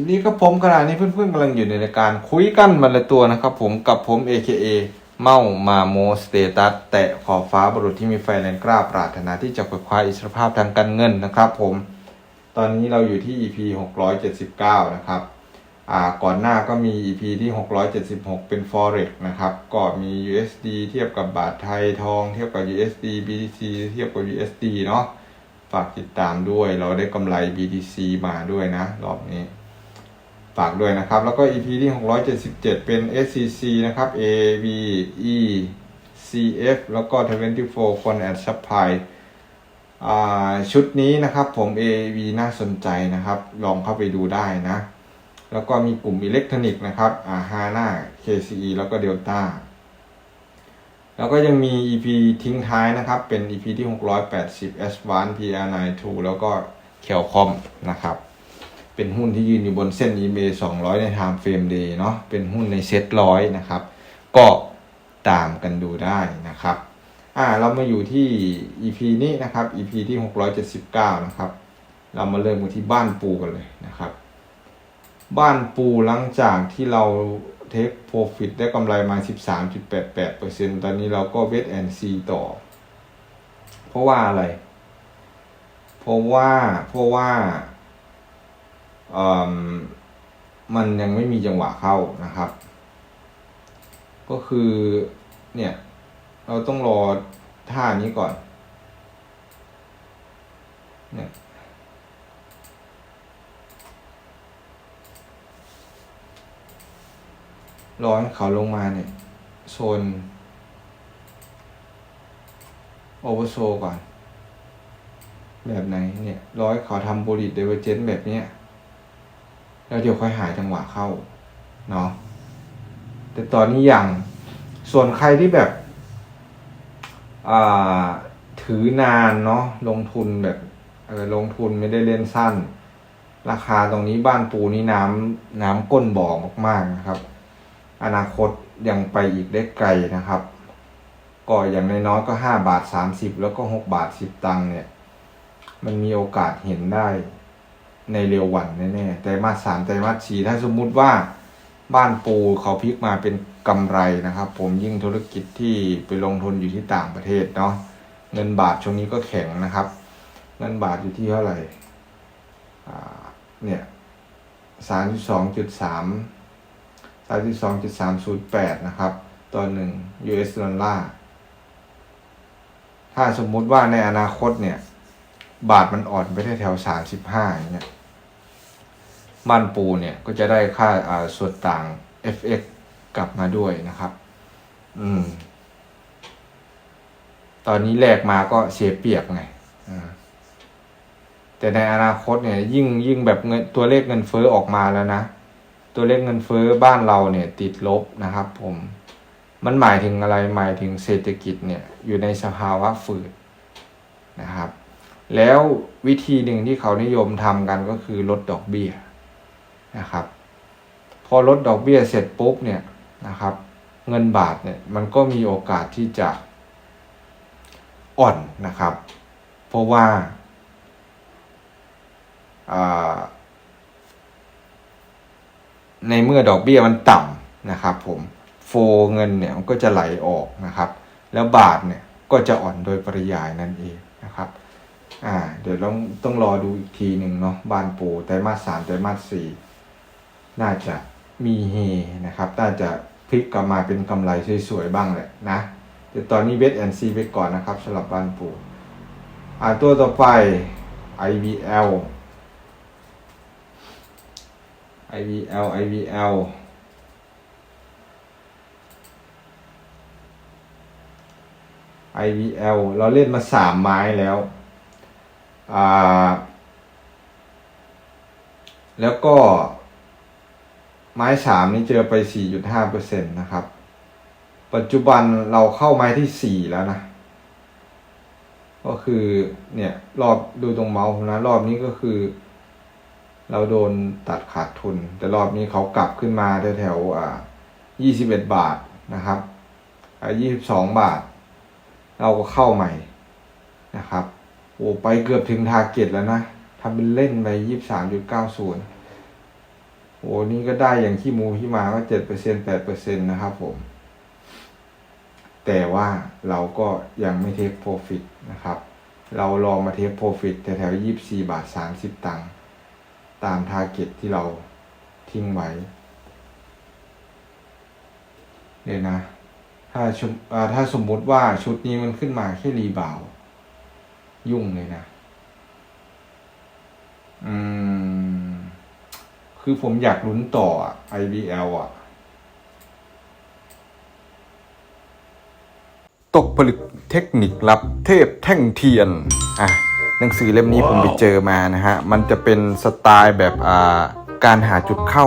วัสดีครับผมขณะนี้เพื่อนๆกำลังอยู่ในรายการคุยกันมันละตัวนะครับผมกับผม AKA เมามาโมสเตตัสแตะขอบฟ้าบรุษที่มีไฟแรงกล้าปรารถนาที่จะคว้าอิสรภาพทางการเงินนะครับผม ตอนนี้เราอยู่ที่ EP 679 นะครับอ่าก่อนหน้าก็มี EP ที่ 676 เป็น Forex นะครับ ก็มี USD เทียบกับบาทไทยทองเทียบกับ USD BTC เทียบกับ USD เนาะฝากติดตามด้วยเราได้กำไร BTC มาด้วยนะ รอบนี้ ฝากด้วยนะครับ แล้วก็ EP ที่ 677 เป็น SCC นะครับ AV E CF แล้วก็ 24 คนแอด supply ชุดนี้นะครับผม AV น่าสนใจนะครับ ลองเข้าไปดูได้นะ แล้วก็มีกลุ่มอิเล็กทรอนิกส์นะครับอาฮาน่า KCE แล้วก็เดลต้าแล้วก็ยังมี EP ทิ้งท้ายนะครับ เป็น EP ที่ 680 S1 PR92 แล้วก็ c a l c o m นะครับ เป็นหุ้นที่ยืนอยู่บนเส้น EMA 200 ใน Time Frame Day เนาะเป็นหุ้นในเซ็ตร้อยนะครับ ก็ตามกันดูได้นะครับอ่าเรามาอยู่ที่ EP นี้นะครับ EP ที่ 679 นะครับ เรามาเริ่มกันที่บ้านปูกันเลยนะครับ บ้านปูหลังจากที่เราเทคโปรฟิตได้กำไรมา 13.88%ตอนนี้เราก็เวทแอนซีต่อ เพราะว่าอะไร เพราะว่าเพราะว่า มมันยังไม่มีจังหวะเข้านะครับ ก็คือเนี่ย เราต้องรอท่านี้ก่อน เนี่ย รอให้เขาลงมาเนี่ยโซนโอเวอร์โซก่อน แบบไหนเนี่ย ร้อให้เขาทำบริดเดเวอร์เจนแบบเนี้ย แล้วเดี๋ยวค่อยหาจังหวะเข้าเนาะแต่ตอนนี้ยังส่วนใครที่แบบถือนานเนาะลงทุนแบบเออลงทุนไม่ได้เล่นสั้น ราคาตรงนี้บ้านปูนี่น้ำน้ำก้นบ่อมากๆนะครับ อนาคตยังไปอีกได้ไกลนะครับ ก็อย่างน้อยๆก็ห้าบาทสามสิบแล้วก็หกบาทสิบตังค์เนี่ย มันมีโอกาสเห็นได้ ในเร็ววันแน่ๆแต่มาสามแต่มาสี่ถ้าสมมุติว่าบ้านปูเขาพลิกมาเป็นกำไรนะครับ ผมยิ่งธุรกิจที่ไปลงทุนอยู่ที่ต่างประเทศเนาะเงินบาทช่วงนี้ก็แข็งนะครับ เงินบาทอยู่ที่เท่าไหร่เนี่ยสามสองจุดสาม32.308นะครับต่อหนึ่ง US ดอลลาร์ถ้าสมมุติว่าในอนาคตเนี่ย บาทมันอ่อนไปที่แถว35อย่างเงี้ยบ้านปูเนี่ยก็จะได้ค่าอ่าส่วนต่าง FX กลับมาด้วยนะครับ อืม ตอนนี้แลกมาก็เสียเปรียบไงอ่าแต่ในอนาคตเนี่ย ยิ่งยิ่งแบบเงินตัวเลขเงินเฟ้อออกมาแล้วนะ ตัวเลขเงินเฟ้อบ้านเราเนี่ย ติดลบนะครับ ผม มันหมายถึงอะไรหมายถึงเศรษฐกิจเนี่ย อยู่ในสภาวะฝืดนะครับ แล้ววิธีหนึ่งที่เขานิยมทำกันก็คือลดดอกเบี้ยนะครับ พอลดดอกเบี้ยเสร็จปุ๊บเนี่ยนะครับ เงินบาทเนี่ยมันก็มีโอกาสที่จะอ่อนนะครับ เพราะว่าในเมื่อดอกเบี้ยมันต่ำนะครับ ผมโฟเงินเนี่ยมันก็จะไหลออกนะครับ แล้วบาทเนี่ยก็จะอ่อนโดยปริยายนั่นเองนะครับ อ่า เดี๋ยวต้องต้องรอดูอีกทีหนึ่งเนาะบานปูไตรมาสสามไตรมาสสี่น่าจะมีเฮนะครับ น่าจะพลิกกลับมาเป็นกำไรสวยๆบ้างแหละนะเดี๋ยวตอนนี้เวทแอนซีไปก่อนนะครับสำหรับบานปูอ่าตัวต่อไป IVL IVL IVL IVL เราเล่นมาสามไม้แล้ว แล้วก็ ไม้สามนี่เจอไป4.5%นตนะครับ ปัจจุบันเราเข้าไม้ที่สี่แล้วนะ ก็คือเนี่ยรอบดูตรงเมาส์นะ รอบนี้ก็คือ เราโดนตัดขาดทุน แต่รอบนี้เขากลับขึ้นมาแถวๆอ่า21บเอ็ดบาทนะครับอ่า22บาท เราก็เข้าใหม่นะครับ โอ้ไปเกือบถึงทาร์เก็ตแล้วนะทำเป็นเล่นไป23.90โอ้นี่ก็ได้อย่างขี้มูขี้มาก็เจ็ดเปอร์เซ็นแปดเปอร์เซ็นนะครับผม แต่ว่าเราก็ยังไม่เทคโปรฟิตนะครับ เราลองมาเทคโปรฟิตแถวๆยี่สิบสี่บาทสามสิบตังค์ตามทาร์เก็ตที่เราทิ้งไว้เดี๋ยวนะ ถ้าชุมอ่าถ้าสมมุติว่าชุดนี้มันขึ้นมาแค่รีบาว์ ยุ่งเลยนะ อืม คือผมอยากลุ้นต่ออะ IBL อะ ตกผลึกเทคนิคลับเทพแท่งเทียน อะ หนังสือเล่มนี้ผมไปเจอมานะฮะ มันจะเป็นสไตล์แบบอ่าการหาจุดเข้า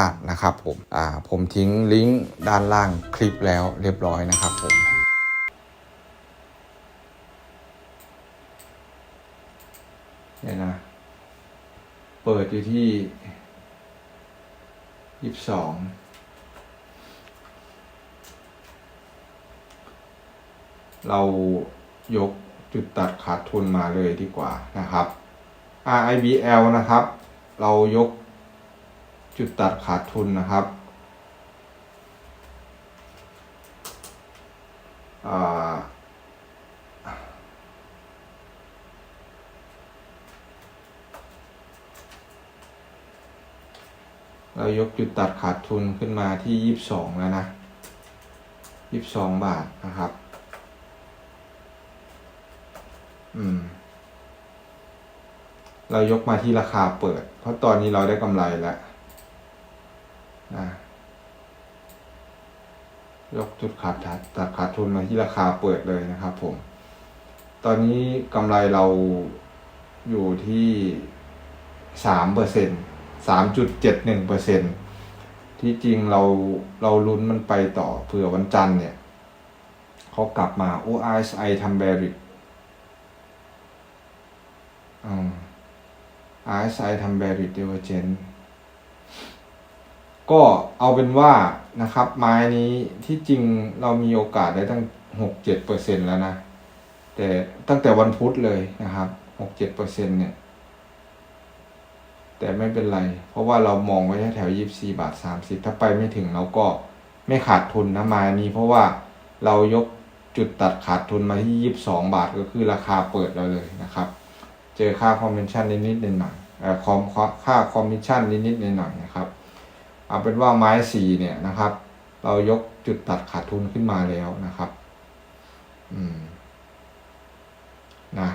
าดนะครับผมอ่าผมทิ้งลิงก์ด้านล่างคลิปแล้วเรียบร้อยนะครับผมเนี่ยนะ เปิดอยู่ที่ยี่สิบสองเรายกจุดตัดขาดทุนมาเลยดีกว่านะครับ RIBL นะครับ เรายก จุดตัดขาดทุนนะครับเรายกจุดตัดขาดทุนขึ้นมาที่ยี่สิบสองแล้วนะยี่สิบสองบาทนะครับ อืม เรายกมาที่ราคาเปิด เพราะตอนนี้เราได้กำไรแล้ว นะยกจุดขาดทัดตัดขาดทุนมาที่ราคาเปิดเลยนะครับผม ตอนนี้กำไรเราอยู่ที่สามเปอร์เซ็นสามจุดเจ็ดหนึ่งเปอร์เซ็นที่จริงเราเราลุ้นมันไปต่อเผื่อวันจันทร์เนี่ยเขากลับมา ORSI ทำแบริกอืม RSI ทำ Bearish Divergence ก็เอ ก็เอาเป็นว่านะครับ ไม้นี้ที่จริงเรามีโอกาสได้ตั้งหกเจ็ดเปอร์เซ็นแล้วนะ แต่ตั้งแต่วันพุธเลยนะครับหกเจ็ดเปอร์เซ็นเนี่ย แต่ไม่เป็นไร เพราะว่าเรามองไว้แถวยี่สี่บาทสามสิบถ้าไปไม่ถึงเราก็ไม่ขาดทุนนะไม้นี้ เพราะว่าเรายกจุดตัดขาดทุนมาที่ยี่สิบสองบาทก็คือราคาเปิดเราเลยนะครับ เจอค่าคอมมิชชั่นนิดๆหน่อยๆเอ่อยค่าคอมมิชชั่นนิดๆหน่อยๆนะครับ เอาเป็นว่าไม้สีเนี่ยนะครับ เรายกจุดตัดขาดทุนขึ้นมาแล้วนะครับ อืมนะ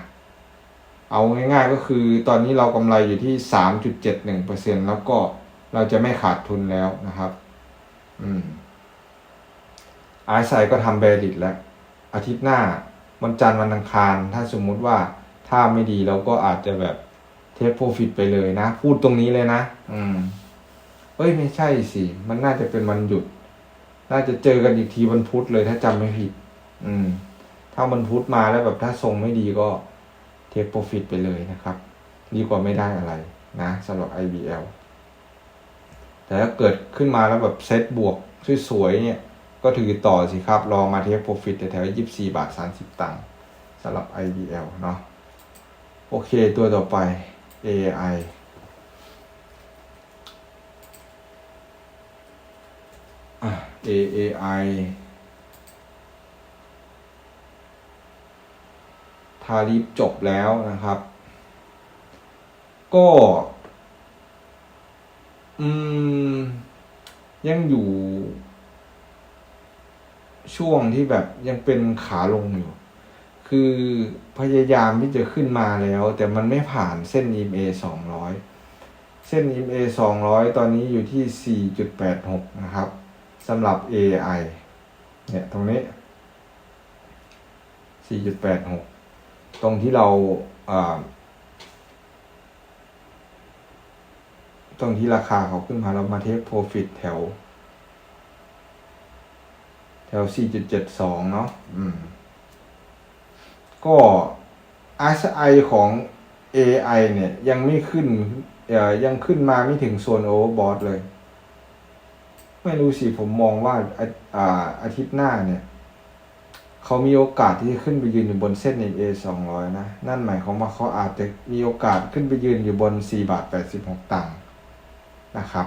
เอาง่ายๆก็คือตอนนี้เรากำไรอยู่ที่สามจุดเจ็ดหนึ่งเปอร์เซ็นแล้วก็เราจะไม่ขาดทุนแล้วนะครับ อืมไอซ์ไซก็ทำเบรดิตแล้ว อาทิตย์หน้าวันจันทร์วันอังคาร ถ้าสมมุติว่าถ้าไม่ดีเราก็อาจจะแบบเทคโปรฟิตไปเลยนะ พูดตรงนี้เลยนะ อืม เอ้ยไม่ใช่สิ มันน่าจะเป็นวันหยุด น่าจะเจอกันอีกทีวันพุธเลยถ้าจำไม่ผิด อืม ถ้าวันพุธมาแล้วแบบถ้าทรงไม่ดีก็เทคโปรฟิตไปเลยนะครับ ดีกว่าไม่ได้อะไรนะสำหรับ IBL แต่ถ้าเกิดขึ้นมาแล้วแบบเซตบวกสวยๆเนี่ย ก็ถือต่อสิครับ รอมาเทคโปรฟิตแถวๆยี่สิบสี่บาทสามสิบตังค์สำหรับ IBL เนาะโอเคตัวต่อไป AI อะ AAI ทาริฟจบแล้วนะครับ ก็ อืม ยังอยู่ ช่วงที่แบบยังเป็นขาลงอยู่ คือพยายามที่จะขึ้นมาแล้ว แต่มันไม่ผ่านเส้น EMA สองร้อยเส้น EMA สองร้อยตอนนี้อยู่ที่สี่จุดแปดหกนะครับ สำหรับ AI เนี่ยตรงนี้สี่จุดแปดหกตรงที่เราตรงที่ราคาเขาขึ้นมาเรามาเทคโปรฟิตแถว แถว 4.72 เนาะอืม ก็ RSI ของ AI เนี่ย ยังไม่ขึ้นยังขึ้นมาไม่ถึงโซนโอเวอร์บอทเลย ไม่รู้สิผมมองว่าอาอ่าอาทิตย์หน้าเนี่ย เขามีโอกาสที่จะขึ้นไปยืนอยู่บนเส้น MA 200 นะ นั่นหมายความว่าเขาอาจจะมีโอกาสขึ้นไปยืนอยู่บน 4 บาท 86 ตังค์นะครับ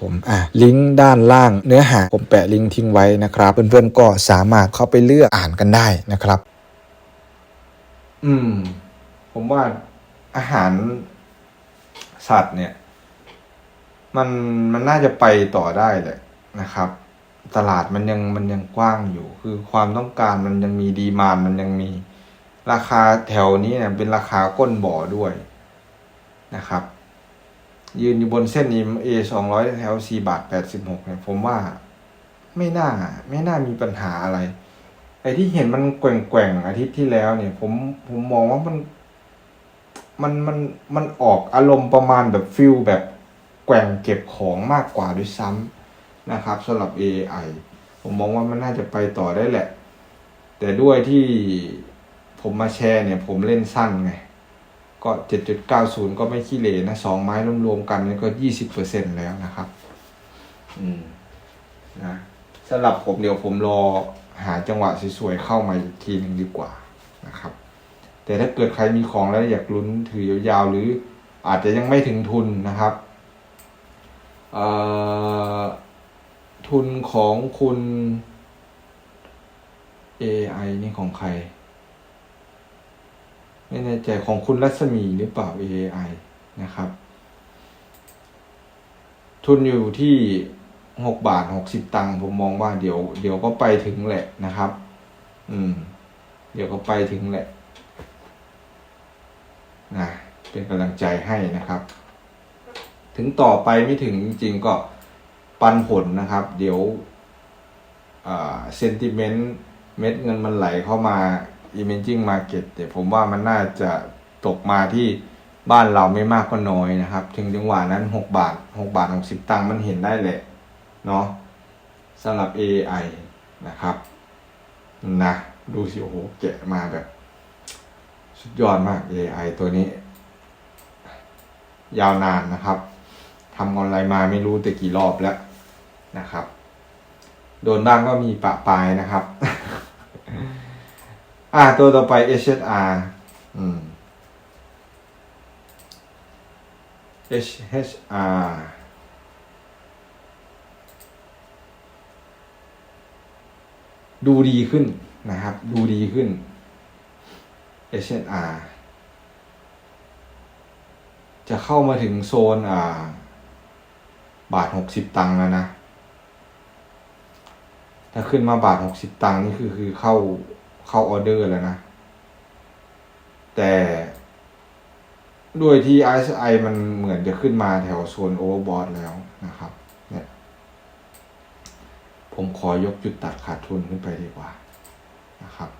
ผมอะลิงก์ด้านล่างเนื้อหาผมแปะลิงก์ทิ้งไว้นะครับ เพื่อนๆก็สามารถเข้าไปเลือกอ่านกันได้นะครับ อืม ผมว่าอาหารสัตว์เนี่ย มันมันน่าจะไปต่อได้แหละนะครับ ตลาดมันยังมันยังกว้างอยู่ คือความต้องการมันยังมีดีมานมันยังมีราคาแถวนี้เนี่ยเป็นราคาก้นบ่อด้วยนะครับ ยืนอยู่บนเส้น EMA 200 แถว 4 บาท 86 เนี่ย ผมว่าไม่น่า ไม่น่ามีปัญหาอะไร ไอ้ที่เห็นมันแกว่งๆ อาทิตย์ที่แล้วเนี่ย ผมผมมองว่ามัน มันมันมันออกอารมณ์ประมาณแบบฟิลแบบแกว่งเก็บของมากกว่าด้วยซ้ำนะครับสำหรับ AI ผมมองว่ามันน่าจะไปต่อได้แหละ แต่ด้วยที่ผมมาแชร์เนี่ย ผมเล่นสั้นไง ก็ 7.90 ก็ไม่ขี้เหร่นะสองไม้รวมๆกันนี่ก็ 20%แล้วนะครับ อืมนะสำหรับผมเดี๋ยวผมรอหาจังหวะสวยๆเข้ามาอีกทีหนึ่งดีกว่านะครับ แต่ถ้าเกิดใครมีของแล้วอยากลุ้นถือยาวๆ หรืออาจจะยังไม่ถึงทุนนะครับเอ่อทุนของคุณ AI นี่ของใคร ไม่แน่ใจของคุณรัศมีหรือเปล่า AI นะครับ ทุนอยู่ที่หกบาทหกสิบตังค์ผมมองว่าเดี๋ยวเดี๋ยวก็ไปถึงแหละนะครับ อืม เดี๋ยวก็ไปถึงแหละนะเป็นกำลังใจให้นะครับ ถึงต่อไปไม่ถึงจริงๆก็ปันผลนะครับ เดี๋ยวเซนติเมนต์เม็ดเงินมันไหลเข้ามา emerging market แต่ผมว่ามันน่าจะตกมาที่บ้านเราไม่มากก็น้อยนะครับ ถึงจังหวะนั้น 6 บาท 6 บาท 60 ตังค์มันเห็นได้แหละเนาะสำหรับ AI นะครับนะดูสิ โอ้โห แกะมาแบบ สุดยอดมาก AI ตัวนี้ ยาวนานนะครับทำออนไลน์มาไม่รู้แต่กี่รอบแล้วนะครับ โดนบ้างก็มีปะปลายนะครับ อ่า ตัวต่อไป HSR อืม HSR ดูดีขึ้นนะครับ ดูดีขึ้น HSR จะเข้ามาถึงโซนอ่า บาทหกสิบตังค์แล้วนะ ถ้าขึ้นมาบาทหกสิบตังค์นี่คือคือเข้า เข้าออเดอร์แล้วนะ แต่ด้วยที่ RSI มันเหมือนจะขึ้นมาแถวโซนโอเวอร์บอทแล้วนะครับ เนี่ย ผมขอยกจุดตัดขาดทุนขึ้นไปดีกว่านะครับ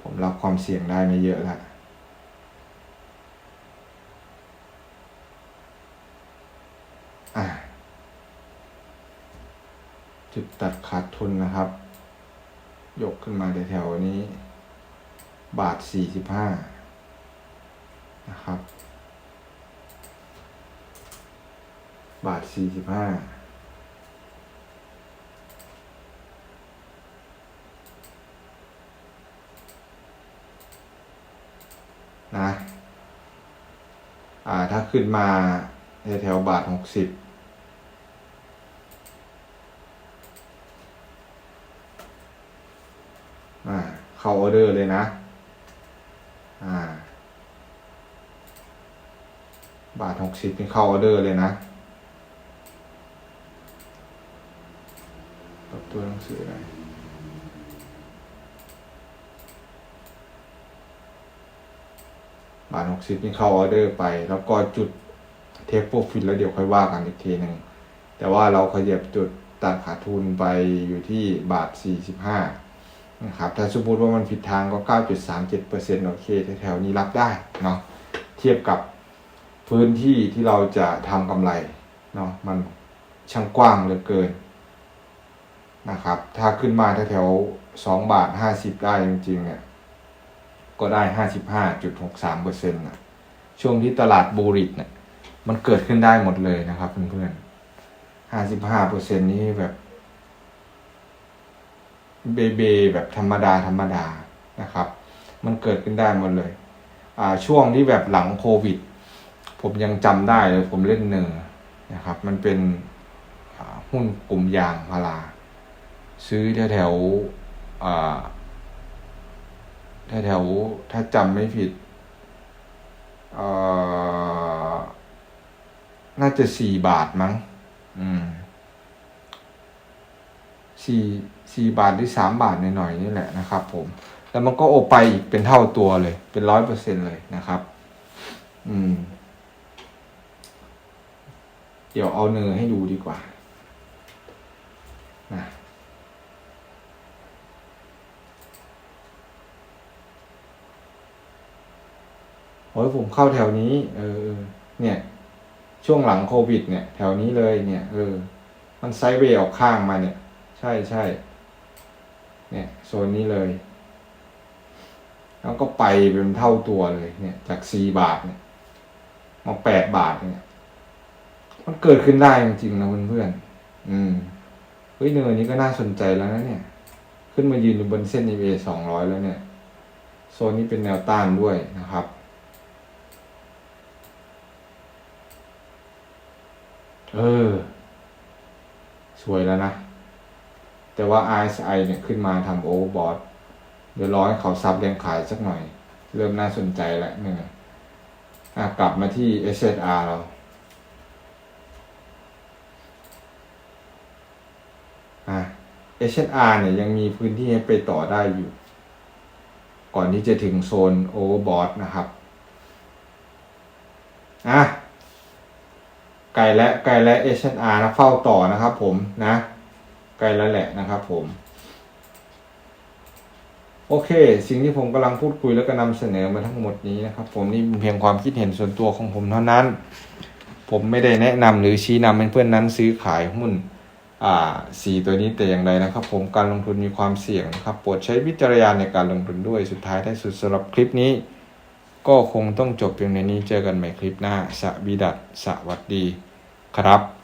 ผมรับความเสี่ยงได้ไม่เยอะแล้วจุดตัดขาดทุนนะครับ ยกขึ้นมาแถวๆนี้ บาทสี่สิบห้านะครับ บาทสี่สิบห้านะ อ่า ถ้าขึ้นมาแถวๆบาทหกสิบ อ่าเข้าออเดอร์เลยนะ อ่า บาทหกสิบนี่เข้าออเดอร์เลยนะปรับตัวหนังสือหน่อยบาทหกสิบนี่เข้าออเดอร์ไป แล้วก็จุดเทปโปรฟิตแล้วเดี๋ยวค่อยว่ากันอีกทีหนึ่งแต่ว่าเราขยับจุดตัดขาดทุนไปอยู่ที่บาท45 นะครับถ้าสมมติว่ามันผิดทางก็ 9.37%โอเคแถวๆนี้รับได้เนาะเทียบกับพื้นที่ที่เราจะทำกำไรเนาะมันช่างกว้างเหลือเกินนะครับถ้าขึ้นมาแถวๆ2บาท 50 ได้จริงๆเนี่ยก็ได้ 55.63%นะช่วงที่ตลาดบูริตเนี่ยมันเกิดขึ้นได้หมดเลยนะครับเพื่อนๆห้าสิบห้าเปอร์เซ็นนี้แบบ เบเบแบบธรรมดาธรรมดานะครับ มันเกิดขึ้นได้หมดเลย อ่าช่วงที่แบบหลังโควิด ผมยังจำได้เลยผมเล่นเนอร์นะครับ มันเป็นหุ้นกลุ่มยางพารา ซื้อแถวแถวแถวแถวถ้าจำไม่ผิดน่าจะสี่บาทมั้ง อืมสี่ สี่บาทหรือสามบาทหน่อยๆนี่แหละนะครับ ผม แล้วมันก็โอไปอีกเป็นเท่าตัวเลย เป็นร้อยเปอร์เซ็นเลยนะครับ อืม เดี๋ยวเอาเนยให้ดูดีกว่านะโอ้ยผมเข้าแถวนี้ เออ เนี่ย ช่วงหลังโควิด เนี่ย แถวนี้เลยเนี่ย เออ มันไซด์เวย์ออกข้างมาเนี่ย ใช่ใช่ เนี่ยโซนนี้เลย แล้วก็ไปเป็นเท่าตัวเลยเนี่ย จากสี่บาทเนี่ยมาแปดบาทเนี่ย มันเกิดขึ้นได้จริงๆนะเพื่อนๆอืมเฮ้ยเนินนี้ก็น่าสนใจแล้วนะเนี่ย ขึ้นมายืนอยู่บนเส้น EVA สองร้อยแล้วเนี่ย โซนนี้เป็นแนวต้านด้วยนะครับเออ สวยแล้วนะ แต่ว่า RSI เนี่ยขึ้นมาทำโอเวอร์บอทเดี๋ยวรอให้เขาซับแรงขายสักหน่อย เริ่มน่าสนใจแล้วเนี่ยกลับมาที่ SSR เราอะ SSR เนี่ยยังมีพื้นที่ให้ไปต่อได้อยู่ ก่อนที่จะถึงโซนโอเวอร์บอทนะครับอะไกลและไกลและ H&R นะเฝ้าต่อนะครับผมนะ ไกลแล้วแหละนะครับผม โอเค สิ่งที่ผมกำลังพูดคุยแล้วก็นำเสนอมาทั้งหมดนี้นะครับ ผมนี่เป็นเพียงความคิดเห็นส่วนตัวของผมเท่านั้น ผมไม่ได้แนะนำหรือชี้นำให้เพื่อนนั้นซื้อขายหุ้นอ่าสีตัวนี้แต่อย่างใดนะครับ ผมการลงทุนมีความเสี่ยงนะครับโปรดใช้วิจารณญาณในการลงทุนด้วยสุดท้ายท้ายสุดสำหรับคลิปนี้ ก็คงต้องจบเพียงในนี้เจอกันใหม่คลิปหน้าสวีดัสสวัสดีครับ